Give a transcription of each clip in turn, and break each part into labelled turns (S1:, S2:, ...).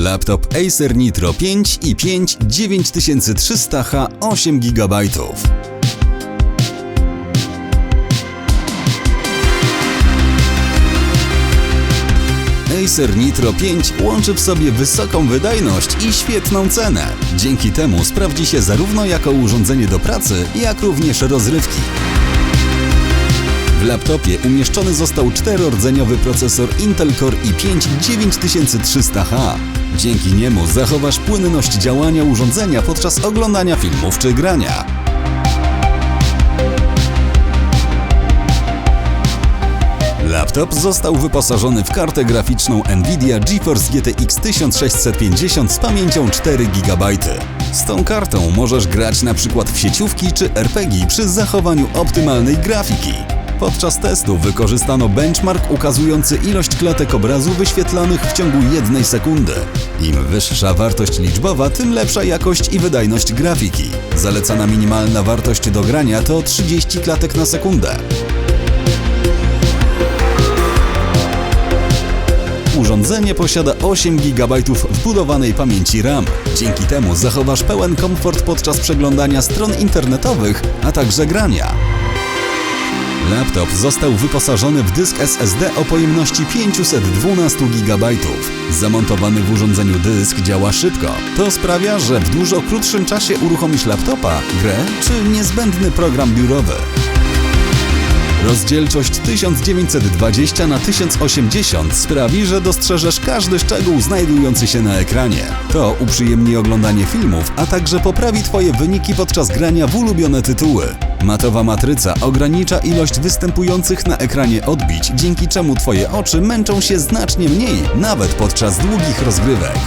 S1: Laptop Acer Nitro 5 i 5 9300H 8 GB. Acer Nitro 5 łączy w sobie wysoką wydajność i świetną cenę. Dzięki temu sprawdzi się zarówno jako urządzenie do pracy, jak również rozrywki. W laptopie umieszczony został czterordzeniowy procesor Intel Core i5 9300H. Dzięki niemu zachowasz płynność działania urządzenia podczas oglądania filmów czy grania. Laptop został wyposażony w kartę graficzną Nvidia GeForce GTX 1650 z pamięcią 4 GB. Z tą kartą możesz grać na przykład w sieciówki czy RPG przy zachowaniu optymalnej grafiki. Podczas testu wykorzystano benchmark ukazujący ilość klatek obrazu wyświetlanych w ciągu jednej sekundy. Im wyższa wartość liczbowa, tym lepsza jakość i wydajność grafiki. Zalecana minimalna wartość do grania to 30 klatek na sekundę. Urządzenie posiada 8 GB wbudowanej pamięci RAM. Dzięki temu zachowasz pełen komfort podczas przeglądania stron internetowych, a także grania. Laptop został wyposażony w dysk SSD o pojemności 512 GB. Zamontowany w urządzeniu dysk działa szybko. To sprawia, że w dużo krótszym czasie uruchomisz laptopa, grę czy niezbędny program biurowy. Rozdzielczość 1920 na 1080 sprawi, że dostrzeżesz każdy szczegół znajdujący się na ekranie. To uprzyjemni oglądanie filmów, a także poprawi Twoje wyniki podczas grania w ulubione tytuły. Matowa matryca ogranicza ilość występujących na ekranie odbić, dzięki czemu Twoje oczy męczą się znacznie mniej, nawet podczas długich rozgrywek.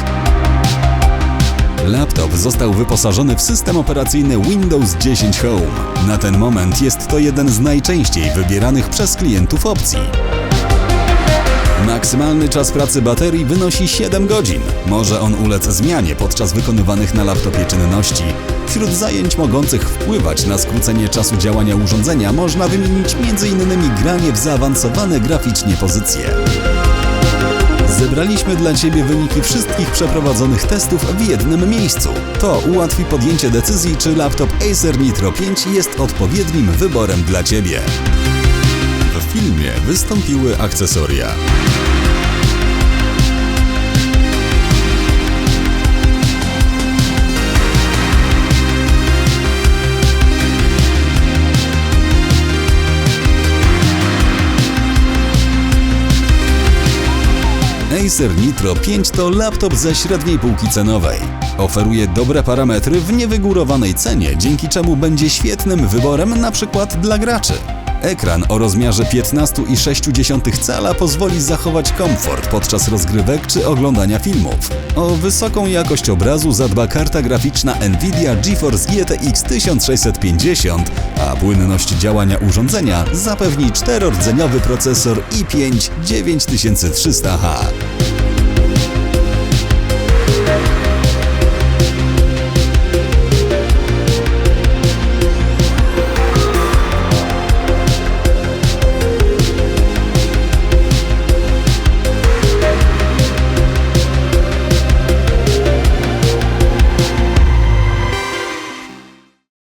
S1: Laptop został wyposażony w system operacyjny Windows 10 Home. Na ten moment jest to jeden z najczęściej wybieranych przez klientów opcji. Maksymalny czas pracy baterii wynosi 7 godzin. Może on ulec zmianie podczas wykonywanych na laptopie czynności. Wśród zajęć mogących wpływać na skrócenie czasu działania urządzenia można wymienić m.in. granie w zaawansowane graficznie pozycje. Zebraliśmy dla Ciebie wyniki wszystkich przeprowadzonych testów w jednym miejscu. To ułatwi podjęcie decyzji, czy laptop Acer Nitro 5 jest odpowiednim wyborem dla Ciebie. W filmie wystąpiły akcesoria. Acer Nitro 5 to laptop ze średniej półki cenowej. Oferuje dobre parametry w niewygórowanej cenie, dzięki czemu będzie świetnym wyborem na przykład dla graczy. Ekran o rozmiarze 15,6 cala pozwoli zachować komfort podczas rozgrywek czy oglądania filmów. O wysoką jakość obrazu zadba karta graficzna Nvidia GeForce GTX 1650, a płynność działania urządzenia zapewni czterordzeniowy procesor i5 9300H.